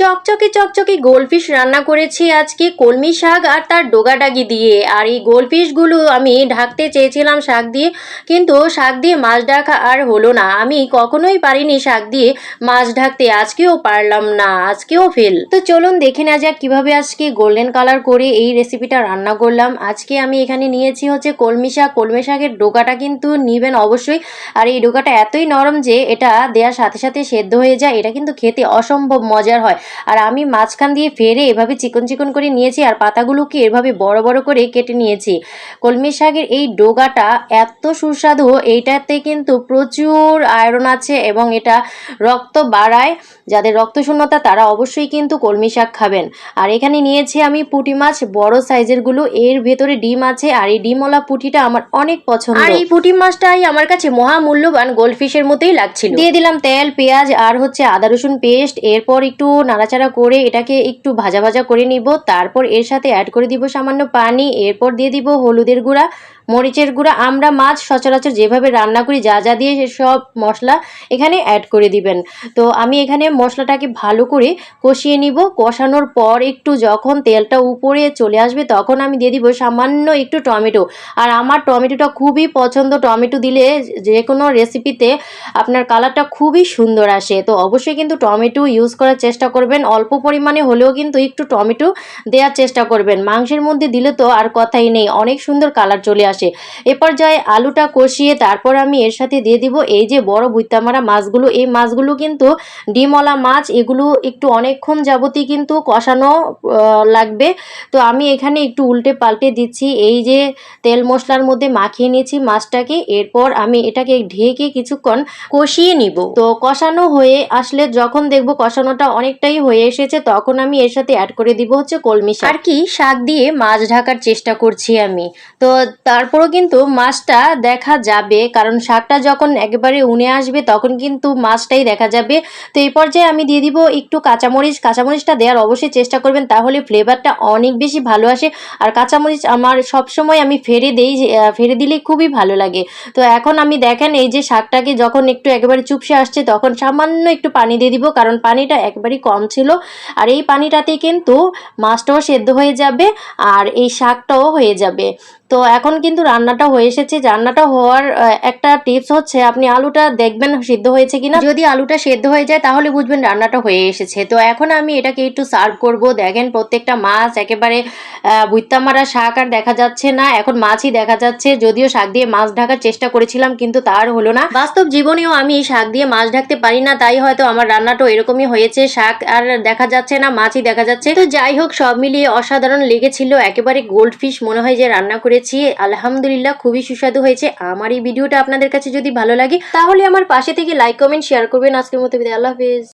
চকচকে চকচকে গোলফিশ রান্না করেছি আজকে, কলমি শাক আর তার ডোগাডাগি দিয়ে। আর এই গোলফিশগুলো আমি ঢাকতে চেয়েছিলাম শাক দিয়ে, কিন্তু শাক দিয়ে মাছ ঢাকা আর হলো না। আমি কখনোই পারিনি শাক দিয়ে মাছ ঢাকতে, আজকেও পারলাম না, আজকেও ফেল তো চলুন দেখে নেওয়া যাক কীভাবে আজকে গোল্ডেন কালার করে এই রেসিপিটা রান্না করলাম। আজকে আমি এখানে নিয়েছি হচ্ছে কলমি শাক। কলমি শাকের ডোকাটা কিন্তু নিবেন অবশ্যই। আর এই ডোকাটা এতই নরম যে এটা দেওয়ার সাথে সাথে সেদ্ধ হয়ে যায়, এটা কিন্তু খেতে অসম্ভব মজার হয়। আর আমি মাঝখান দিয়ে ফেরে এভাবে চিকন চিকন করে নিয়েছি আর পাতাগুলোকে এভাবে বড় বড় করে কেটে নিয়েছি। কলমি শাকের এই ডোগাটা এত সুস্বাদু এইটাতে কিন্তু প্রচুর আয়রন আছে এবং এটা রক্ত বাড়ায়। যাদের রক্ত শূন্যতা তারা অবশ্যই কিন্তু কলমি শাক খাবেন। আর এখানে নিয়েছি আমি পুঁটি মাছ বড় সাইজেরগুলো। এর ভেতরে ডিম আছে আর এই ডিমওয়ালা পুঁটিটা আমার অনেক পছন্দ। আর এই পুঁটি মাছটাই আমার কাছে মহামূল্যবান গোল্ডফিশের মতোই লাগছিল। দিয়ে দিলাম তেল পেঁয়াজ আর হচ্ছে আদা রসুন পেস্ট এরপর একটু নাড়াচাড়া করে এটাকে একটু ভাজা ভাজা করে নিব, তারপর এর সাথে অ্যাড করে দিব সামান্য পানি, এরপর দিয়ে দিব হলুদের গুঁড়া মরিচের গুঁড়া, আমরা, মাছ সচরাচর যেভাবে রান্না করি, যা যা দিয়ে সব মশলা এখানে অ্যাড করে দিবেন। তো আমি এখানে মশলাটাকে ভালো করে কষিয়ে নিব। কষানোর পর একটু যখন তেলটা উপরে চলে আসবে, তখন আমি দিয়ে দিব সামান্য একটু টমেটো। আর আমার টমেটোটা খুবই পছন্দ। টমেটো দিলে যে কোনো রেসিপিতে আপনার কালারটা খুবই সুন্দর আসে। তো অবশ্যই কিন্তু টমেটো ইউজ করার চেষ্টা করবেন। অল্প পরিমাণে হলেও কিন্তু একটু টমেটো দেওয়ার চেষ্টা করবেন। মাংসের মধ্যে দিলে তো আর কথাই নেই। অনেক সুন্দর কালার চলে আসে। এ পর্যায়ে আলুটা কষিয়ে তারপর আমি এর সাথে দিয়ে দিব এই যে বড় বুইতামারা মাছগুলো। এই মাছগুলো কিন্তু ডিমওয়ালা মাছ, এগুলো একটু অনেকক্ষণ যাবতই কিন্তু কষানো লাগবে। তো আমি এখানে একটু উল্টে পাল্টে দিচ্ছি। এই যে তেল মশলার মধ্যে মাখিয়ে নিয়েছি মাছটাকে, এরপর আমি এটাকে ঢেকে কিছুক্ষণ কষিয়ে নিব। তো কষানো হয়ে আসলে যখন দেখব কষানোটা অনেকটাই হয়ে এসেছে, তখন আমি এর সাথে অ্যাড করে দিব হচ্ছে কলমি শাক। আর কি, শাক দিয়ে মাছ ঢাকার চেষ্টা করছি আমি। তো তারপরও কিন্তু মাছটা দেখা যাবে, কারণ শাকটা যখন একেবারে উনে আসবে তখন কিন্তু মাছটাই দেখা যাবে। তো এই পর্যায়ে আমি দিয়ে দিব একটু কাঁচামরিচ। কাঁচামরিচটা দেওয়ার অবশ্যই চেষ্টা করবেন, তাহলে ফ্লেভারটা অনেক বেশি ভালো আসে। আর কাঁচামরিচ আমার সবসময় আমি ফেরে দেই ফেরে দিলে খুবই ভালো লাগে। তো এখন আমি দেখেন এই যে শাকটাকে যখন একটু একেবারে চুপসে আসছে তখন সামান্য একটু পানি দিয়ে দিব, কারণ পানিটা একেবারেই কম ছিল। আর এই পানিটাতে কিন্তু মাছটাও সেদ্ধ হয়ে যাবে আর এই শাকটাও হয়ে যাবে। তো এখন কিন্তু রান্নাটা হয়ে এসেছে। রান্নাটা হওয়ার একটা টিপস হচ্ছে, আপনি আলুটা দেখবেন সিদ্ধ হয়েছে কিনা। যদি আলুটা সেদ্ধ হয়ে যায়, তাহলে বুঝবেন রান্নাটা হয়ে এসেছে। তো এখন আমি এটাকে একটু সার্ভ করব। দেখেন প্রত্যেকটা মাছ একেবারে বুত্তা মারা শাক আর দেখা যাচ্ছে না। এখন মাছই দেখা যাচ্ছে। যদিও শাক দিয়ে মাছ ঢাকার চেষ্টা করেছিলাম, কিন্তু তার হলো না। বাস্তব জীবনেও আমি শাক দিয়ে মাছ ঢাকতে পারি না, তাই হয়তো আমার রান্নাটা এরকমই হয়েছে। শাক আর দেখা যাচ্ছে না, মাছই দেখা যাচ্ছে। তো যাই হোক, সব মিলিয়ে অসাধারণ লেগেছিল। একেবারে গোল্ড ফিশ মনে হয় যে রান্না করেছি, আলহামদুলিল্লাহ খুবই সুস্বাদু হয়েছে। আমার এই ভিডিওটা আপনাদের কাছে যদি ভালো লাগে, তাহলে আমার পাশে থেকে লাইক কমেন্ট শেয়ার করবেন। আজকের মতো বিদায়, আল্লাহ হাফেজ।